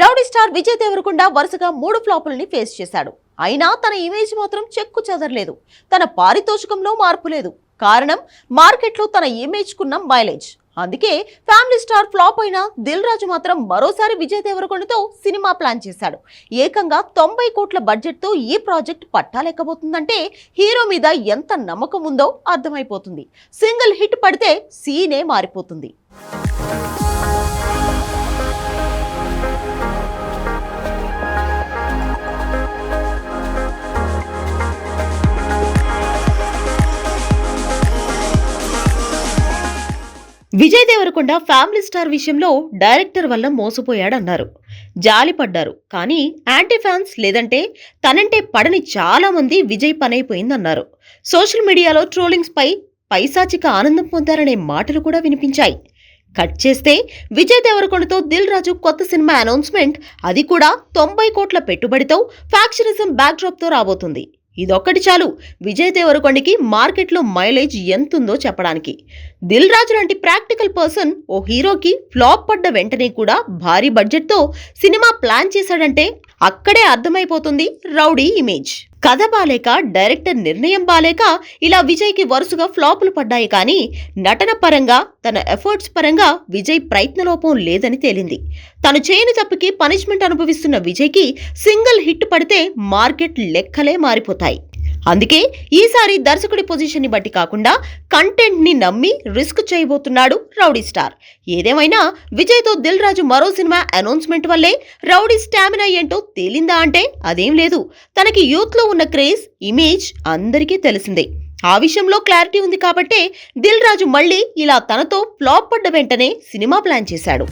Rowdy star Vijay Devarakonda వరుసగా మూడు ఫ్లాపుల్ని face చేశాడు. అయినా తన ఇమేజ్ మాత్రం చెక్కు చెదరలేదు. తన పారితోషికంలో మార్పు లేదు. కారణం మార్కెట్లో తన ఇమేజ్కున్న మైలేజ్ అందుకే ఫ్యామిలీ స్టార్ ఫ్లాప్ అయిన దిల్ రాజు మాత్రం మరోసారి విజయ్ దేవరకొండతో సినిమా ప్లాన్ చేశాడు. ఏకంగా తొంభై కోట్ల బడ్జెట్తో ఈ ప్రాజెక్ట్ పట్టాలేకపోతుందంటే హీరో మీద ఎంత నమ్మకం ఉందో అర్థమైపోతుంది. సింగిల్ హిట్ పడితే సీనే మారిపోతుంది. విజయ్ దేవరకొండ ఫ్యామిలీ స్టార్ విషయంలో డైరెక్టర్ వల్ల మోసపోయాడన్నారు. జాలిపడ్డారు కానీ యాంటీ ఫ్యాన్స్ లేదంటే తనంటే పడని చాలా మంది విజయ్ పనైపోయిందన్నారు. సోషల్ మీడియాలో ట్రోలింగ్స్ పై పైశాచిక ఆనందం పొందారనే మాటలు కూడా వినిపించాయి. కట్ చేస్తే విజయ్ దేవరకొండతో దిల్ రాజు కొత్త సినిమా అనౌన్స్మెంట్ అది కూడా తొంభై కోట్ల పెట్టుబడితో ఫ్యాక్షనిజం బ్యాక్డ్రాప్తో రాబోతుంది. ఇదొక్కటి చాలు. విజయ్ దేవరకొండకి మార్కెట్లో మైలేజ్ ఎంతుందో చెప్పడానికి. దిల్ రాజు లాంటి ప్రాక్టికల్ పర్సన్ ఓ హీరోకి ఫ్లాప్ పడ్డ వెంటనే కూడా భారీ బడ్జెట్తో సినిమా ప్లాన్ చేశాడంటే అక్కడే అర్థమైపోతుంది రౌడీ ఇమేజ్. కథ బాలేక డైరెక్టర్ నిర్ణయం బాలేక ఇలా విజయ్కి వరుసగా ఫ్లాపులు పడ్డాయి కానీ నటన పరంగా తన ఎఫర్ట్స్ పరంగా విజయ్ ప్రయత్నలోపం లేదని తేలింది. తను చేయని తప్పుకి పనిష్మెంట్ అనుభవిస్తున్న విజయ్కి సింగిల్ హిట్ పడితే మార్కెట్ లెక్కలే మారిపోతాయి. అందుకే ఈసారి దర్శకుడి పొజిషన్ని బట్టి కాకుండా కంటెంట్ని నమ్మి రిస్క్ చేయబోతున్నాడు రౌడీ స్టార్. ఏదేమైనా విజయ్తో దిల్ రాజు మరో సినిమా అనౌన్స్మెంట్ వల్లే రౌడీ స్టామినా ఏంటో తేలిందా అంటే అదేం లేదు. తనకి యూత్లో ఉన్న క్రేజ్ ఇమేజ్ అందరికీ తెలిసిందే. ఆ విషయంలో క్లారిటీ ఉంది కాబట్టే దిల్ రాజు మళ్ళీ ఇలా తనతో ఫ్లాప్ పడ్డ వెంటనే సినిమా ప్లాన్ చేశాడు.